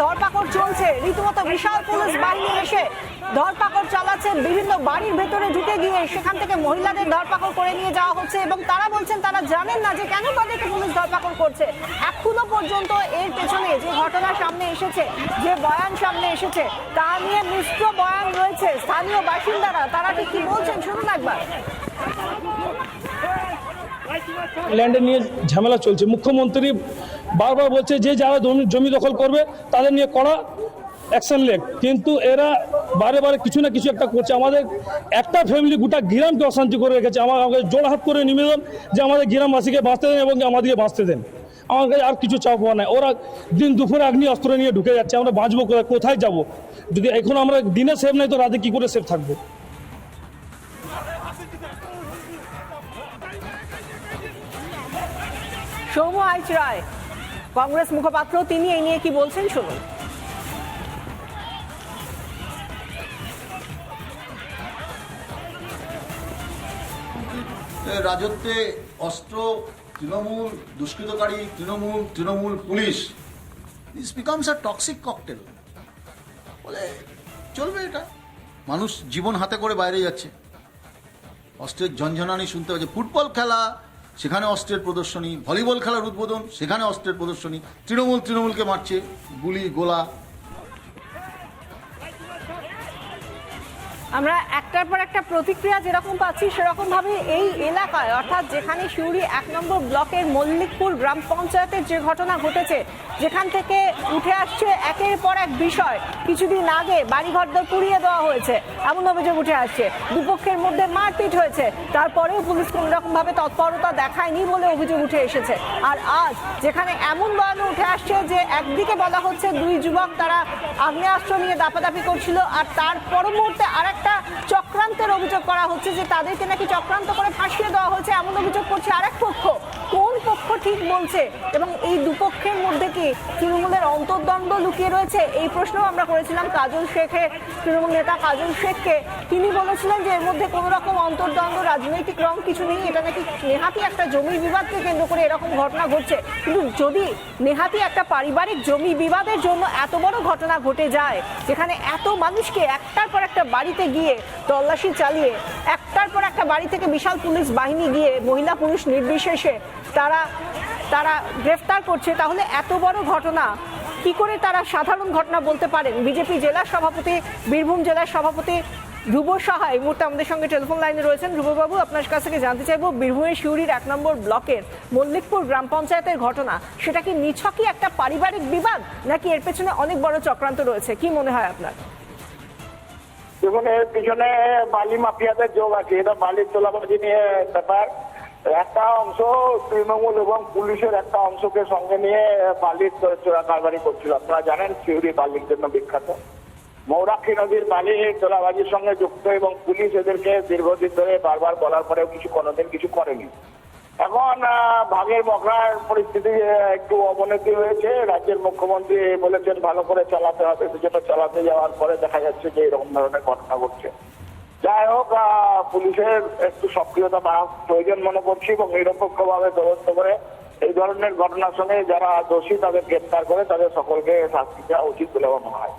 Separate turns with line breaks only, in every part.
ধরপাকড় চলছে। রীতিমতো বিশাল পুলিশ বাহিনী এসে ধরপাকড় চালাচ্ছে। বিভিন্ন বাড়ির ভেতরে ঢুকে গিয়ে সেখান থেকে মহিলাদের ধরপাকড় করে নিয়ে যাওয়া হচ্ছে এবং তারা বলছেন, তারা জানেন না যে কেন তাদেরকে পুলিশ ধরপাকড় করছে। এখনও পর্যন্ত এর পেছনে যে ঘটনা সামনে এসেছে, যে বয়ান সামনে এসেছে, তা নিয়ে মিশ্র বয়ান রয়েছে স্থানীয় বাসিন্দারা। তারা ঠিক কি বলছেন, শুনুন একবার।
ল্যান্ডে নিয়ে ঝামেলা চলছে। মুখ্যমন্ত্রী বারবার বলছে, যে যারা জমি দখল করবে, তাদের নিয়ে কড়া অ্যাকশন লেগ কিন্তু এরা বারে বারে কিছু না কিছু একটা করছে। আমাদের একটা ফ্যামিলি গোটা গ্রামকে অশান্তি করে রেখেছে। আমার আমাকে জোড় হাত করে নিবেদন যে আমাদের গ্রামবাসীকে বাঁচতে দেন এবং আমাদেরকে বাঁচতে দেন। আমার কাছে আর কিছু চাপ হওয়া নাই। ওরা দিন দুপুরে আগ্নি অস্ত্র নিয়ে ঢুকে যাচ্ছে। আমরা বাঁচবো কোথায় যাব? যদি এখন আমরা দিনে সেফ নাই, তো রাতে কি করে সেফ থাকব?
সৌম্য আইচ রায়, কংগ্রেস মুখপাত্র, তিনি এই নিয়ে কি বলছেন শুনুন।
রাজত্বে অস্ত্র, Trinamool, দুষ্কৃতকারী, Trinamool Trinamool police. This becomes a toxic cocktail বলে, চলবে এটা। মানুষ জীবন হাতে করে বাইরে যাচ্ছে। অস্ত্রের ঝনঝনানি শুনতে হচ্ছে ফুটবল খেলা সেখানে অস্ত্রের প্রদর্শনী ভলিবল খেলার উদ্বোধন সেখানে অস্ত্রের প্রদর্শনী তৃণমূল তৃণমূলকে মারছে গুলি গোলা
আমরা একটার পর একটা প্রতিক্রিয়া যেরকম পাচ্ছি সেরকম ভাবে এই এলাকায়, অর্থাৎ যেখানে শিউরি এক নম্বর ব্লকের মল্লিকপুর গ্রাম পঞ্চায়েতের যে ঘটনা ঘটেছে, যেখান থেকে উঠে আসছে একের পর এক বিষয়। কিছুদিন আগে বাড়িঘরদর পুড়িয়ে দেওয়া হয়েছে। এমন অভিযোগ উঠে আসছে। দুপক্ষের মধ্যে মারপিট হয়েছে। তারপরেও পুলিশ কোনো রকম তৎপরতা দেখায়নি বলে অভিযোগ উঠে এসেছে। আর আজ যেখানে এমন বয়ান উঠে আসছে যে, একদিকে বলা হচ্ছে দুই যুবক তারা আগ্নেয়াস্ত্র নিয়ে দাপাদাপি করছিল, আর তার পর মুহূর্তে আরেকটা চক্রান্তের অভিযোগ করা হচ্ছে যে তাদেরকে নাকি চক্রান্ত করে ফাঁসিয়ে দেওয়া হচ্ছে এমন অভিযোগ করছে আরেক পক্ষ। পক্ষ ঠিক বলছে। এবং এই দুপক্ষের মধ্যে কি তৃণমূলের অন্তর্দ্বন্দ্ব লুকিয়ে রয়েছে? এই প্রশ্নও আমরা করেছিলাম কাজল শেখে তৃণমূল নেতা কাজল শেখকে তিনি বলেছিলেন যে এর মধ্যে কোনো রকম অন্তর্দ্বন্দ্ব, রাজনৈতিক রং কিছু নেই। এটা নাকি নেহাতি একটা জমি বিবাদকে কেন্দ্র করে এরকম ঘটনা ঘটছে। কিন্তু যদি নেহাতি একটা পারিবারিক জমি বিবাদের জন্য এত বড় ঘটনা ঘটে যায়, যেখানে এত মানুষকে একটার পর একটা বাড়িতে গিয়ে তল্লাশি চালিয়ে, একটার পর একটা বাড়ি থেকে বিশাল পুলিশ বাহিনী গিয়ে, মহিলা পুলিশ নির্বিশেষে তারা তারা গ্রেফতার করছে, তাহলে এত বড় ঘটনা। কি করে তারা সাধারণ ঘটনা বলতে পারেন? বিজেপি জেলা সভাপতি, বীরভূম জেলার সভাপতি ধ্রুব সাহা এই মুহূর্তে আমাদের সঙ্গে টেলিফোন লাইনে রয়েছেন। ধ্রুববাবু, আপনার কাছ থেকে জানতে চাইব, বীরভূমের শিউরির এক নম্বর ব্লকের মল্লিকপুর গ্রাম পঞ্চায়েতের ঘটনা। সেটা কি নিছকই একটা পারিবারিক বিবাদ, নাকি এর পেছনে অনেক বড় চক্রান্ত রয়েছে? কি মনে হয় আপনার?
দেখুন, এর পিছনে বালি মাফিয়াদের যোগ আছে। এটা বালির তোলাবাজি নিয়ে ব্যাপার। একটা অংশ তৃণমূল এবং পুলিশের একটা অংশকে সঙ্গে নিয়ে বালির চোরা কারবারি করছিল। আপনারা জানেন সিউড়ি বালির জন্য বিখ্যাত। মৌরাক্ষী নদীর বালি তোলাবাজির সঙ্গে যুক্ত এবং পুলিশ এদেরকে দীর্ঘদিন ধরে বারবার বলার পরেও কিছু কোনোদিন কিছু করেনি। এখন ভাগের বকরার পরিস্থিতি একটু অবনতি হয়েছে। রাজ্যের মুখ্যমন্ত্রী বলেছেন, ভালো করে চালাতে হবে যেটা চালাতে যাওয়ার পরে দেখা যাচ্ছে যে এরকম ধরনের ঘটনা ঘটছে। যাই হোক পুলিশের একটু সক্রিয়তা বাড়া প্রয়োজন মনে করছি এবং নিরপেক্ষ ভাবে তদন্ত করে এই ধরনের ঘটনার সঙ্গে যারা দোষী তাদের গ্রেপ্তার করে তাদের সকলকে শাস্তি দেওয়া উচিত বলে আমার মনে হয়।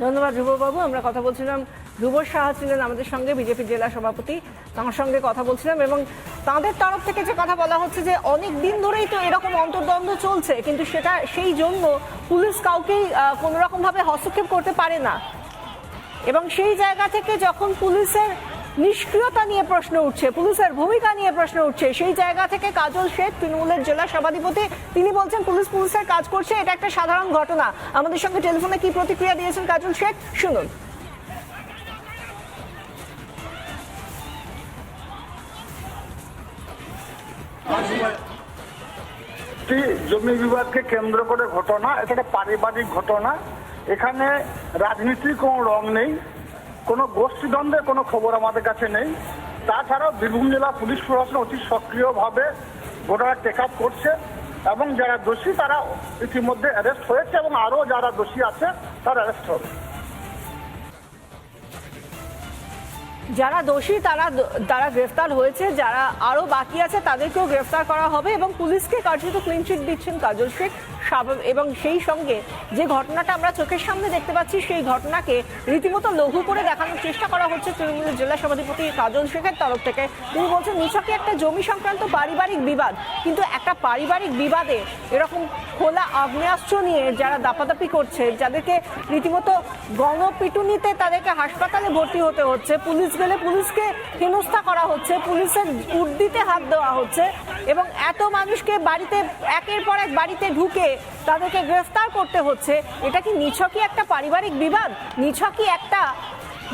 ধন্যবাদ ধ্রুববাবু আমরা কথা বলছিলাম ধ্রুব সাহা ছিলেন আমাদের সঙ্গে বিজেপি জেলা সভাপতি তার সঙ্গে কথা বলছিলাম এবং তাদের তরফ থেকে যে কথা বলা হচ্ছে যে অনেক দিন ধরেই তো এরকম অন্তর্দ্বন্দ্ব চলছে কিন্তু সেটা সেই জন্য পুলিশ কাউকেই আহ, কোনো ভাবে হস্তক্ষেপ করতে পারে না। এবং সেই জায়গা থেকে যখন পুলিশের নিষ্ক্রিয়তা নিয়ে প্রশ্ন উঠছে, পুলিশের ভূমিকা নিয়ে প্রশ্ন উঠছে, সেই জায়গা থেকে কাজল শেখ তৃণমূলের জেলা সভাধিপতি, তিনি বলছেন, পুলিশ পুলিশের কাজ করছে, এটা একটা সাধারণ ঘটনা। আমাদের সঙ্গে টেলিফোনে কি প্রতিক্রিয়া দিয়েছেন কাজল শেখ শুনুন।
জমি বিবাদকে কেন্দ্র করে ঘটনা? এটা একটা পারিবারিক ঘটনা? এখানে রাজনীতির কোনো রং নেই, কোনো গোষ্ঠীদ্বন্দ্বের কোনো খবর আমাদের কাছে নেই। তাছাড়াও বীরভূম জেলা পুলিশ প্রশাসন অতি সক্রিয়ভাবে ঘটনা টেক আপ করছে এবং যারা দোষী তারা ইতিমধ্যে অ্যারেস্ট হয়েছে এবং আরও যারা দোষী আছে তারা অ্যারেস্ট হবে।
যারা দোষী তারা তারা গ্রেফতার হয়েছে, যারা আরও বাকি আছে তাদেরকেও গ্রেফতার করা হবে এবং পুলিশকে কার্যত ক্লিন চিট দিচ্ছেন কাজল শেখ। এবং সেই সঙ্গে যে ঘটনাটা আমরা চোখের সামনে দেখতে পাচ্ছি, সেই ঘটনাকে রীতিমতো লঘু করে দেখানোর চেষ্টা করা হচ্ছে তৃণমূলের জেলা সভাধিপতি কাজল শেখের তরফ থেকে। তিনি বলছেন, নিছকই একটা জমি সংক্রান্ত পারিবারিক বিবাদ, কিন্তু একটা পারিবারিক বিবাদে এরকম খোলা আগ্নেয়াস্ত্র নিয়ে যারা দাপাদাপি করছে, যাদেরকে রীতিমতো গণপিটুনিতে তাদেরকে হাসপাতালে ভর্তি হতে হচ্ছে, পুলিশ গেলে পুলিশকে হেনস্থা করা হচ্ছে, পুলিশের উর্দিতে হাত দেওয়া হচ্ছে এবং এত মানুষকে বাড়িতে, একের পর এক বাড়িতে ঢুকে তাদেরকে গ্রেফতার করতে হচ্ছে, এটা কি নিছকই একটা পারিবারিক বিবাদ? নিছকই একটা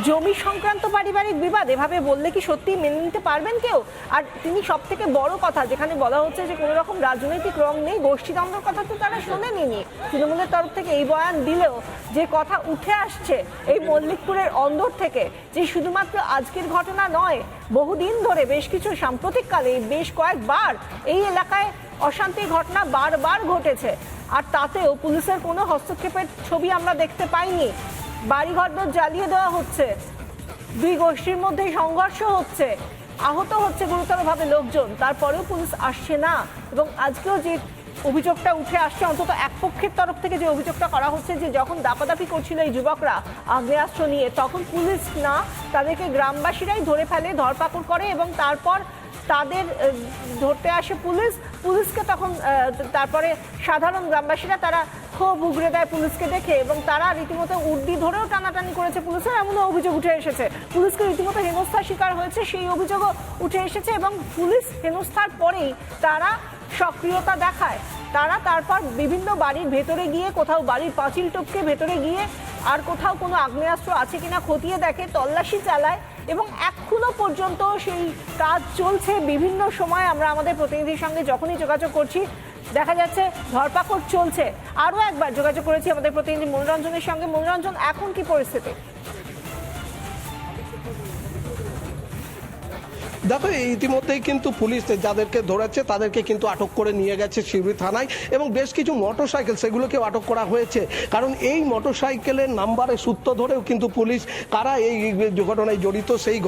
জমি সংক্রান্ত পারিবারিক বিবাদ, এভাবে বললে কি সত্যি মেনে নিতে পারবেন কেউ? আর তিনি সব থেকে বড় কথা, যেখানে বলা হচ্ছে যে কোনো রকম রাজনৈতিক রং নেই, গোষ্ঠীদ্বন্দ্বের কথা তো তারা শোনেনি তৃণমূলের তরফ থেকে এই বয়ান দিলেও যে কথা উঠে আসছে এই মল্লিকপুরের অন্দর থেকে, যে শুধুমাত্র আজকের ঘটনা নয়, বহুদিন ধরে বেশ কিছু সাম্প্রতিককালে বেশ কয়েকবার এই এলাকায় অশান্তির ঘটনা বারবার ঘটেছে। আর তাতেও পুলিশের কোনো হস্তক্ষেপের ছবি আমরা দেখতে পাইনি। বাড়িঘর জ্বালিয়ে দেওয়া হচ্ছে। দুই গোষ্ঠীর মধ্যে সংঘর্ষ হচ্ছে। আহত হচ্ছে গুরুতরভাবে লোকজন। তারপরেও পুলিশ আসছে না। এবং আজকেও যে অভিযোগটা উঠে আসছে, অন্তত এক পক্ষের তরফ থেকে যে অভিযোগটা করা হচ্ছে, যে যখন দাপাদাপি করছিল এই যুবকরা আগ্নেয়াস্ত্র নিয়ে, তখন পুলিশ না, তাদেরকে গ্রামবাসীরাই ধরে ফেলে, ধরপাকড় করে এবং তারপর তাদের ধরতে আসে পুলিশ। পুলিশকে তখন তারপরে সাধারণ গ্রামবাসীরা তারা ক্ষোভ উগড়ে দেয় পুলিশকে দেখে এবং তারা রীতিমতো উর্দি ধরেও টানাটানি করেছে পুলিশের, এমনও অভিযোগ উঠে এসেছে। পুলিশকে রীতিমতো হেনস্থার শিকার হয়েছে, সেই অভিযোগও উঠে এসেছে এবং পুলিশ হেনস্থার পরেই তারা সক্রিয়তা দেখায়। তারা তারপর বিভিন্ন বাড়ির ভেতরে গিয়ে, কোথাও বাড়ির পাঁচিল টপকে ভেতরে গিয়ে, আর কোথাও কোনো আগ্নেয়াস্ত্র আছে কিনা খতিয়ে দেখে, তল্লাশি চালায়। এবং এখনও পর্যন্ত সেই কাজ চলছে। বিভিন্ন সময় আমরা আমাদের প্রতিনিধির সঙ্গে যখনই যোগাযোগ করছি, দেখা যাচ্ছে ধরপাকড় চলছে। আরও একবার যোগাযোগ করেছি আমাদের প্রতিনিধি মনোরঞ্জনের সঙ্গে। মনোরঞ্জন, এখন কি পরিস্থিতি?
দেখো, ইতিমধ্যেই কিন্তু পুলিশ যাদেরকে ধরেছে, তাদেরকে কিন্তু আটক করে নিয়ে গেছে শিউরি থানায় এবং বেশ কিছু মোটরসাইকেল সেগুলোকেও আটক করা হয়েছে। কারণ এই মোটরসাইকেলের নাম্বারের সূত্র ধরেও কিন্তু পুলিশ কারা এই ঘটনায় জড়িত, সেই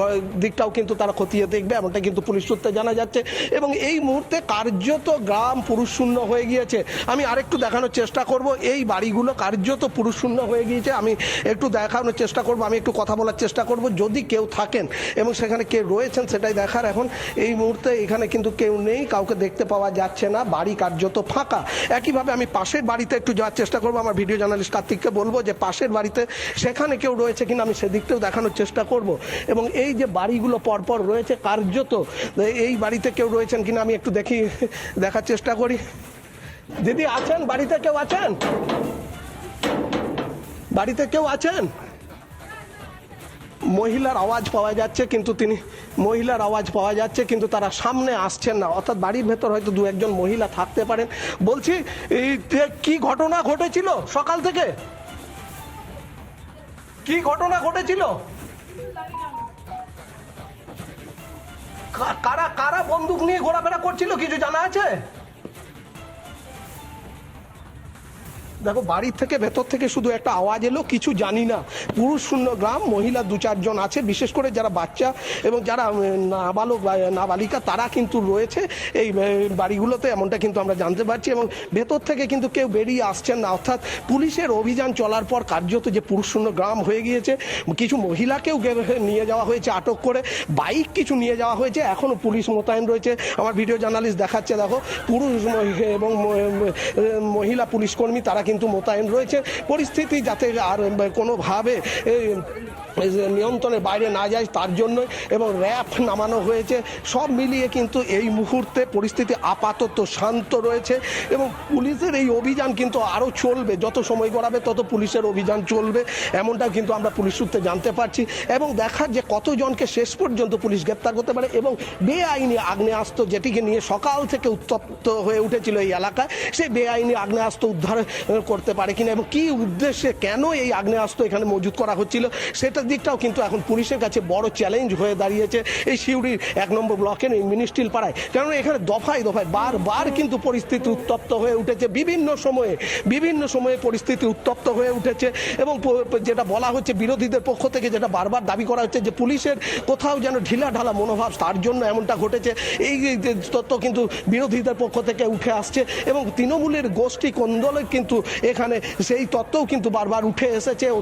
দিকটাও কিন্তু তারা খতিয়ে দেখবে এমনটা কিন্তু পুলিশ সূত্রে জানা যাচ্ছে। এবং এই মুহূর্তে কার্যত গ্রাম পুরুষশূন্য হয়ে গিয়েছে। আমি আরেকটু দেখানোর চেষ্টা করব, এই বাড়িগুলো কার্যত পুরুষশূন্য হয়ে গিয়েছে। আমি একটু দেখানোর চেষ্টা করব, আমি একটু কথা বলার চেষ্টা করব। যদি কেউ থাকেন এবং সেখানে কে রয়েছেন সেটাই দেখার। এখন এই মুহূর্তে এখানে কিন্তু কেউ নেই, কাউকে দেখতে পাওয়া যাচ্ছে না, বাড়ি কার্যত ফাঁকা। একইভাবে আমি পাশের বাড়িতে একটু যাওয়ার চেষ্টা করব, আমার ভিডিও জার্নালিস্ট কার্তিককে বলব যে পাশের বাড়িতে সেখানে কেউ রয়েছে কিনা আমি সেদিকটাও দেখানোর চেষ্টা করব। এবং এই যে বাড়িগুলো পরপর রয়েছে কার্যত, এই বাড়িতে কেউ রয়েছেন কিনা আমি একটু দেখি, দেখার চেষ্টা করি। দিদি আছেন? বাড়িতে কেউ আছেন? বাড়িতে কেউ আছেন? মহিলার আওয়াজ পাওয়া যাচ্ছে, কিন্তু তিনি মহিলার আওয়াজ পাওয়া যাচ্ছে, কিন্তু তারা সামনে আসছেন না। অর্থাৎ বাড়ির ভেতর হয়তো দু একজন মহিলা থাকতে পারেন। বলছি কি ঘটনা ঘটেছিল সকাল থেকে? কি ঘটনা ঘটেছিল? কারা কারা বন্দুক নিয়ে ঘোরাফেরা করছিল, কিছু জানা আছে? দেখো বাড়ির থেকে ভেতর থেকে শুধু একটা আওয়াজ এলো, কিছু জানি না। পুরুষ শূন্য গ্রাম, মহিলা দু চারজন আছে, বিশেষ করে যারা বাচ্চা এবং যারা নাবালক নাবালিকা, তারা কিন্তু রয়েছে এই বাড়িগুলোতে, এমনটা কিন্তু আমরা জানতে পারছি এবং ভেতর থেকে কিন্তু কেউ বেরিয়ে আসছেন না। অর্থাৎ পুলিশের অভিযান চলার পর কার্যত যে পুরুষ শূন্য গ্রাম হয়ে গিয়েছে, কিছু মহিলাকেও নিয়ে যাওয়া হয়েছে আটক করে, বাইক কিছু নিয়ে যাওয়া হয়েছে এখনও পুলিশ মোতায়েন রয়েছে। আমার ভিডিও জার্নালিস্ট দেখাচ্ছে, দেখো, পুরুষ এবং মহিলা পুলিশ কর্মী, তারা কিন্তু মোতায়েন রয়েছে। পরিস্থিতি যাতে আর কোনোভাবে নিয়ন্ত্রণের বাইরে না যায় তার জন্য এবং র্যাপ নামানো হয়েছে। সব মিলিয়ে কিন্তু এই মুহূর্তে পরিস্থিতি আপাতত শান্ত রয়েছে এবং পুলিশের এই অভিযান কিন্তু আরও চলবে। যত সময় গড়াবে তত পুলিশের অভিযান চলবে। এমনটা কিন্তু আমরা পুলিশ সূত্রে জানতে পারছি এবং দেখার যে কতজনকে শেষ পর্যন্ত পুলিশ গ্রেপ্তার করতে পারে এবং বেআইনি আগ্নেয়াস্ত্র যেটিকে নিয়ে সকাল থেকে উত্তপ্ত হয়ে উঠেছিল এই এলাকায় সেই বেআইনি আগ্নেয়াস্ত্র উদ্ধার করতে পারে কিনা এবং কি উদ্দেশ্যে কেন এই আগ্নেয়াস্ত্র এখানে মজুত করা হচ্ছিল, সেটা দিকটাও কিন্তু এখন পুলিশের কাছে বড় চ্যালেঞ্জ হয়ে দাঁড়িয়েছে। এই সিউড়ির এক নম্বর ব্লকের এই মিনিস্ট্রিল পাড়ায়। কারণ এখানে দফায় দফায় বারবার কিন্তু পরিস্থিতি উত্তপ্ত হয়ে উঠেছে। বিভিন্ন সময়ে বিভিন্ন সময়ে পরিস্থিতি উত্তপ্ত হয়ে উঠেছে এবং যেটা বলা হচ্ছে বিরোধীদের পক্ষ থেকে যেটা বারবার দাবি করা হচ্ছে যে পুলিশের কোথাও যেন ঢিলা ঢালা মনোভাব তার জন্য এমনটা ঘটেছে। এই তথ্য কিন্তু বিরোধীদের পক্ষ থেকে উঠে আসছে এবং তৃণমূলের গোষ্ঠী কোন্দলে কিন্তু এখানে সেই তত্ত্বও কিন্তু বারবার উঠে এসেছে।